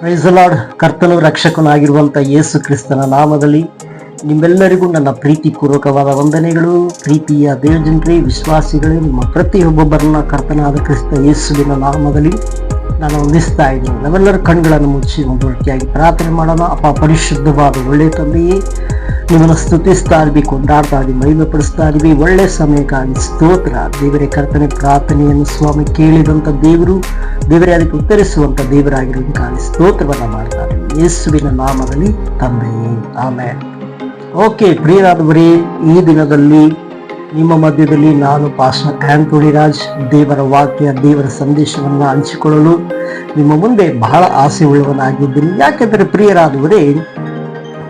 ಪ್ರೈಸಲಾಡ್ ಕರ್ತನು ರಕ್ಷಕನಾಗಿರುವಂಥ ಯೇಸು ಕ್ರಿಸ್ತನ ನಾಮದಲ್ಲಿ ನಿಮ್ಮೆಲ್ಲರಿಗೂ ನನ್ನ ಪ್ರೀತಿಪೂರ್ವಕವಾದ ವಂದನೆಗಳು. ಪ್ರೀತಿಯ ದೇವಜನರೇ, ವಿಶ್ವಾಸಿಗಳೇ, ನಿಮ್ಮ ಪ್ರತಿಯೊಬ್ಬೊಬ್ಬರನ್ನ ಕರ್ತನಾದ ಕ್ರಿಸ್ತ ಯೇಸುವಿನ ನಾಮದಲ್ಲಿ ನಾನು ವಂದಿಸ್ತಾ ಇದ್ದೀನಿ. ನಾವೆಲ್ಲರ ಕಣ್ಗಳನ್ನು ಮುಚ್ಚಿ ಒಂದು ರೀತಿಯಾಗಿ ಪ್ರಾರ್ಥನೆ ಮಾಡೋಣ. ಅಪ್ಪ, ಪರಿಶುದ್ಧವಾದ ಒಳ್ಳೆ ತಂದೆಯೇ, ನಿಮ್ಮನ್ನು ಸ್ತುತಿಸ್ತಾ ಇರ್ಬಿ ಕೊಂಡಾಡ್ತಾ ಇದ್ವಿ ಮಹಿಮೆ ಪಡಿಸ್ತಾ ಇದ್ವಿ ಒಳ್ಳೆ ಸಮಯಕ್ಕಾಗಿ ಸ್ತೋತ್ರ. ದೇವರೇ, ಕರ್ತನೆ, ಪ್ರಾರ್ಥನೆಯನ್ನು ಸ್ವಾಮಿ ಕೇಳಿದಂಥ ದೇವರು, ದೇವರೇ, ಅದಕ್ಕೆ ಉತ್ತರಿಸುವಂಥ ದೇವರಾಗಿರೋದಕ್ಕಾಗಿ ಸ್ತೋತ್ರವನ್ನು ಮಾಡ್ತಾ ಇದ್ದೀವಿ ಯೇಸುವಿನ ನಾಮದಲ್ಲಿ ತಂದೆಯೇ. ಆಮೇಲೆ ಓಕೆ, ಪ್ರಿಯರಾದವರೇ, ಈ ದಿನದಲ್ಲಿ ನಿಮ್ಮ ಮಧ್ಯದಲ್ಲಿ ನಾನು ಪಾಸ್ಟರ್ ರಾಜ್ ದೇವರ ವಾಕ್ಯ, ದೇವರ ಸಂದೇಶವನ್ನು ಹಂಚಿಕೊಳ್ಳಲು ನಿಮ್ಮ ಮುಂದೆ ಬಹಳ ಆಸೆ ಉಳ್ಳವನಾಗಿದ್ದೀನಿ. ಯಾಕೆಂದರೆ ಪ್ರಿಯರಾದವರೇ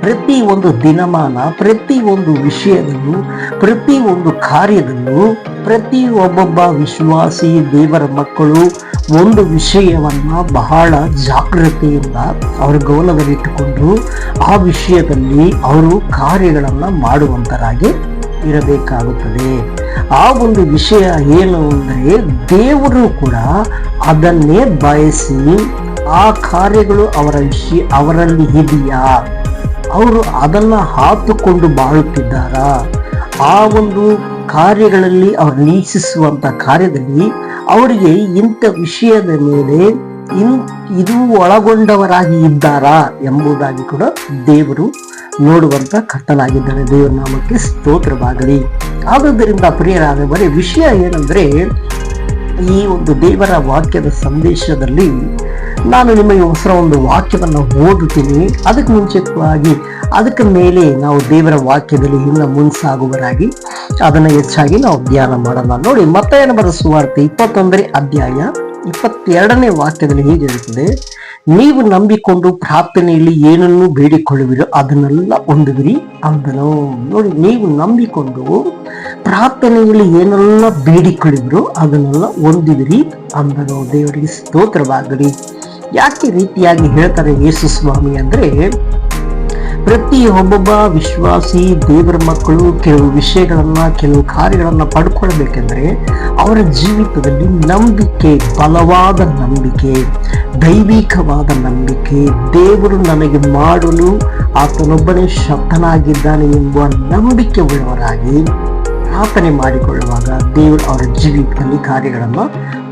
ಪ್ರತಿ ಒಂದು ದಿನಮಾನ ಪ್ರತಿ ಒಂದು ವಿಷಯದಲ್ಲೂ ಪ್ರತಿ ಒಂದು ಕಾರ್ಯದಲ್ಲೂ ಪ್ರತಿ ಒಬ್ಬೊಬ್ಬ ವಿಶ್ವಾಸಿ ದೇವರ ಮಕ್ಕಳು ಒಂದು ವಿಷಯವನ್ನು ಬಹಳ ಜಾಗ್ರತೆಯಿಂದ ಅವರ ಗೌನದಲ್ಲಿಟ್ಟುಕೊಂಡು ಆ ವಿಷಯದಲ್ಲಿ ಅವರು ಕಾರ್ಯಗಳನ್ನು ಮಾಡುವಂತರಾಗಿ ಇರಬೇಕಾಗುತ್ತದೆ. ಆ ಒಂದು ವಿಷಯ ಏನು ಅಂದರೆ ದೇವರು ಕೂಡ ಅದನ್ನೇ ಬಯಸಿ ಆ ಕಾರ್ಯಗಳು ಅವರ ವಿಷಯ ಅವರಲ್ಲಿ ಇದೆಯಾ? ಅವರು ಅದನ್ನು ಹಾತುಕೊಂಡು ಬಾಳುತ್ತಿದ್ದಾರಾ? ಆ ಒಂದು ಕಾರ್ಯಗಳಲ್ಲಿ ಅವರು ನೀಕ್ಷಿಸುವಂಥ ಕಾರ್ಯದಲ್ಲಿ ಅವರಿಗೆ ಇಂಥ ವಿಷಯದ ಮೇಲೆ ಇನ್ ಇದು ಒಳಗೊಂಡವರಾಗಿ ಇದ್ದಾರಾ ಎಂಬುದಾಗಿ ಕೂಡ ದೇವರು ನೋಡುವಂತ ಕಟ್ಟಲಾಗಿದ್ದಾರೆ ದೇವರ ನಾಮಕ್ಕೆ ಸ್ತೋತ್ರವಾಗಲಿ. ಆದ್ದರಿಂದ ಪ್ರಿಯರಾದ ಬರೀ ವಿಷಯ ಏನಂದ್ರೆ, ಈ ಒಂದು ದೇವರ ವಾಕ್ಯದ ಸಂದೇಶದಲ್ಲಿ ನಾನು ನಿಮಗೆ ಹೊಸ ಒಂದು ವಾಕ್ಯವನ್ನು ಓದುತ್ತೀನಿ. ಅದಕ್ಕೆ ಮುಂಚಿತವಾಗಿ ಅದಕ್ಕೆ ಮೇಲೆ ನಾವು ದೇವರ ವಾಕ್ಯದಲ್ಲಿ ಇನ್ನ ಮುನ್ಸಾಗುವರಾಗಿ ಅದನ್ನು ಹೆಚ್ಚಾಗಿ ನಾವು ಧ್ಯಾನ ಮಾಡೋಣ. ನೋಡಿ ಮತ್ತೆ ಬರ ಸುವಾರ್ತೆ ಇಪ್ಪತ್ತೊಂದನೇ ಅಧ್ಯಾಯ ಇಪ್ಪತ್ತೆರಡನೇ ವಾಕ್ಯದಲ್ಲಿ ಹೀಗೆ ಇರುತ್ತದೆ ನೀವು ನಂಬಿಕೊಂಡು ಪ್ರಾರ್ಥನೆಯಲ್ಲಿ ಏನನ್ನು ಬೇಡಿಕೊಳ್ಳುವಿರೋ ಅದನ್ನೆಲ್ಲ ಹೊಂದುವಿರಿ ಅಂದನು. ನೋಡಿ, ನೀವು ನಂಬಿಕೊಂಡು ಪ್ರಾರ್ಥನೆಯಲ್ಲಿ ಏನೆಲ್ಲ ಬೇಡಿಕೊಳ್ಳುವಿರೋ ಅದನ್ನೆಲ್ಲ ಹೊಂದುವಿರಿ ಅಂದನು. ದೇವರಿಗೆ ಸ್ತೋತ್ರವಾಗಲಿ. ಯಾಕೆ ರೀತಿಯಾಗಿ ಹೇಳ್ತಾರೆ ಯೇಸು ಸ್ವಾಮಿ ಅಂದ್ರೆ ಪ್ರತಿ ಒಬ್ಬೊಬ್ಬ ವಿಶ್ವಾಸಿ ದೇವರ ಮಕ್ಕಳು ಕೆಲವು ವಿಷಯಗಳನ್ನು, ಕೆಲವು ಕಾರ್ಯಗಳನ್ನು ಪಡ್ಕೊಳ್ಬೇಕೆಂದರೆ ಅವರ ಜೀವಿತದಲ್ಲಿ ನಂಬಿಕೆ, ಬಲವಾದ ನಂಬಿಕೆ, ದೈವಿಕವಾದ ನಂಬಿಕೆ, ದೇವರು ನನಗೆ ಮಾಡಲು ಆತನೊಬ್ಬನೇ ಶಬ್ದನಾಗಿದ್ದಾನೆ ಎಂಬ ನಂಬಿಕೆ ಉಳ್ಳವರಾಗಿ ಪ್ರಾರ್ಥನೆ ಮಾಡಿಕೊಳ್ಳುವಾಗ ದೇವರು ಅವರ ಜೀವಿತದಲ್ಲಿ ಕಾರ್ಯಗಳನ್ನು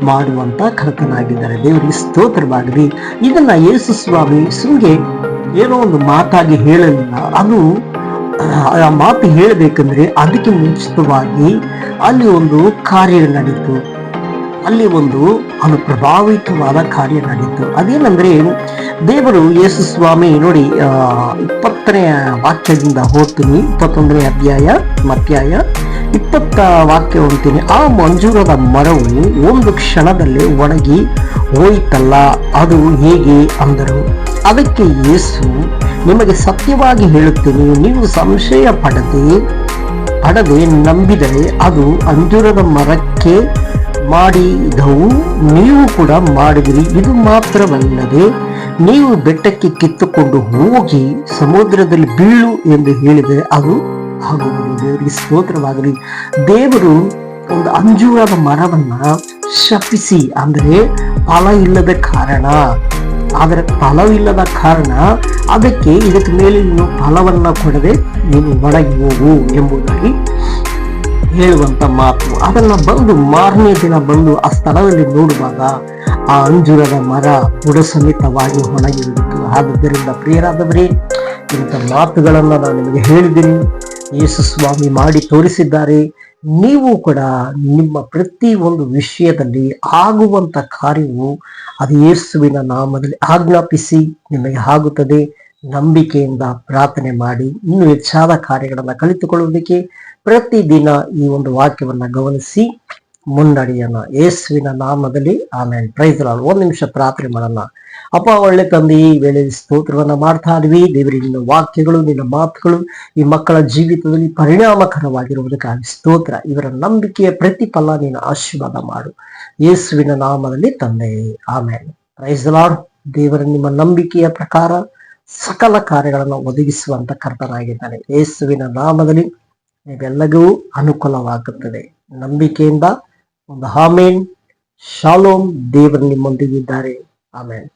ಮಾಡುವಂತ ಕರ್ತನಾಗಿದ್ದಾರೆ. ದೇವರಿಗೆ ಸ್ತೋತ್ರವಾಗಲಿ. ಇದನ್ನ ಯೇಸು ಸ್ವಾಮಿ ಸುಮ್ಗೆ ಏನೋ ಒಂದು ಮಾತಾಗಿ ಹೇಳಲಿಲ್ಲ. ಅದು, ಆ ಮಾತು ಹೇಳಬೇಕಂದ್ರೆ ಅದಕ್ಕೆ ಮುಂಚಿತವಾಗಿ ಅಲ್ಲಿ ಒಂದು ಕಾರ್ಯ ನಡೀತು. ಅಲ್ಲಿ ಒಂದು ಅನು ಪ್ರಭಾವಿತವಾದ ಕಾರ್ಯ ನಡೀತು. ಅದೇನಂದ್ರೆ, ದೇವರು ಯೇಸು ಸ್ವಾಮಿ ನೋಡಿ ಇಪ್ಪತ್ತನೇ ವಾಕ್ಯದಿಂದ ಹೋಗ್ತೀನಿ ಇಪ್ಪತ್ತೊಂದನೇ ಅಧ್ಯಾಯ ಮಧ್ಯಾಯ ಇಪ್ಪತ್ತ ವಾಕ್ಯ ಹೊಂತೀನಿ ಆ ಮಂಜೂರದ ಮರವು ಒಂದು ಕ್ಷಣದಲ್ಲಿ ಒಣಗಿ ಹೋಯಿತಲ್ಲ, ಅದು ಹೇಗೆ ಅಂದರು. ಅದಕ್ಕೆ ಯೇಸು ನಿಮಗೆ ಸತ್ಯವಾಗಿ ಹೇಳುತ್ತೇನೆ, ನೀವು ಸಂಶಯ ಪಡದೆ ಪಡದೆ ನಂಬಿದರೆ ಅದು ಅಂಜೂರದ ಮರಕ್ಕೆ ಮಾಡಿದವು, ನೀವು ಕೂಡ ಮಾಡಿದಿರಿ. ಇದು ಮಾತ್ರವಲ್ಲದೆ, ನೀವು ಬೆಟ್ಟಕ್ಕೆ ಕಿತ್ತುಕೊಂಡು ಹೋಗಿ ಸಮುದ್ರದಲ್ಲಿ ಬೀಳು ಎಂದು ಹೇಳಿದರೆ ಅದು ಆಗುವುದು ದೇವರಿಗೆ ಸ್ತೋತ್ರವಾಗಲಿ, ದೇವರು ಒಂದು ಅಂಜೂರದ ಮರವನ್ನ ಶಪಿಸಿ, ಅಂದರೆ ಫಲ ಇಲ್ಲದ ಕಾರಣ ಆದರೆ ಫಲವಿಲ್ಲದ ಕಾರಣ ಅದಕ್ಕೆ ಇದಕ್ಕೆ ಮೇಲೆ ನೀನು ಫಲವನ್ನ ಕೊಡದೆ ನೀನು ಒಣಗಿಬೋದು ಎಂಬುದಾಗಿ ಹೇಳುವಂತ ಮಾತು. ಅದನ್ನ ಬಂದು ಮಾರನೇ ದಿನ ಬಂದು ಆ ಸ್ಥಳದಲ್ಲಿ ನೋಡುವಾಗ ಆ ಅಂಜುರದ ಮರ ಬುಡ ಸಮೇತವಾಗಿ ಒಣಗಿರುವುದು. ಆದುದರಿಂದ ಪ್ರಿಯರಾದವರೇ, ಇಂಥ ಮಾತುಗಳನ್ನ ನಾನು ನಿಮಗೆ ಹೇಳಿದ್ದೀನಿ. ಯೇಸು ಸ್ವಾಮಿ ಮಾಡಿ ತೋರಿಸಿದ್ದಾರೆ. ನೀವು ಕೂಡ ನಿಮ್ಮ ಪ್ರತಿ ಒಂದು ವಿಷಯದಲ್ಲಿ ಆಗುವಂತ ಕಾರ್ಯವು ಅದು ಯೇಸುವಿನ ನಾಮದಲ್ಲಿ ಆಜ್ಞಾಪಿಸಿ ನಿಮಗೆ ಆಗುತ್ತದೆ. ನಂಬಿಕೆಯಿಂದ ಪ್ರಾರ್ಥನೆ ಮಾಡಿ ಇನ್ನೂ ಹೆಚ್ಚಾದ ಕಾರ್ಯಗಳನ್ನು ಕಲಿತುಕೊಳ್ಳುವುದಕ್ಕೆ ಪ್ರತಿದಿನ ಈ ಒಂದು ವಾಕ್ಯವನ್ನು ಗಮನಿಸಿ. ಮುನ್ನಡೆಯೋಣ ಯೇಸುವಿನ ನಾಮದಲ್ಲಿ ಆಮೇಲೆ ಪ್ರೈಸ್ ಲಾರ್ಡ್. ಒಂದ್ ನಿಮಿಷ ಪ್ರಾರ್ಥನೆ ಮಾಡೋಣ. ಅಪ್ಪ, ಒಳ್ಳೆ ತಂದೆ, ಈ ವೇಳೆ ಸ್ತೋತ್ರವನ್ನ ಮಾಡ್ತಾ ಇದ್ವಿ ದೇವರಿ, ನಿನ್ನ ವಾಕ್ಯಗಳು, ನಿನ್ನ ಮಾತುಗಳು ಈ ಮಕ್ಕಳ ಜೀವಿತದಲ್ಲಿ ಪರಿಣಾಮಕರವಾಗಿರುವುದಕ್ಕಾಗಿ ಸ್ತೋತ್ರ. ಇವರ ನಂಬಿಕೆಯ ಪ್ರತಿಫಲ ನೀನು ಆಶೀರ್ವಾದ ಮಾಡು. ಯೇಸುವಿನ ನಾಮದಲ್ಲಿ ತಂದೆ. ಆಮೇಲೆ ಪ್ರೈಸ್ ಲಾರ್ಡ್ ದೇವರ ನಿಮ್ಮ ನಂಬಿಕೆಯ ಪ್ರಕಾರ ಸಕಲ ಕಾರ್ಯಗಳನ್ನು ಒದಗಿಸುವಂತ ಕರ್ತನಾಗಿದ್ದಾನೆ. ಯೇಸುವಿನ ನಾಮದಲ್ಲಿ ನೀವೆಲ್ಲರಿಗೂ ಅನುಕೂಲವಾಗುತ್ತದೆ. ನಂಬಿಕೆಯಿಂದ ಒಂದು ಹಾಮೇನ್. ಶಾಲೋಮ್ ದೇವರು ನಿಮ್ಮೊಂದಿಗಿದ್ದಾರೆ ಆಮೇನ್.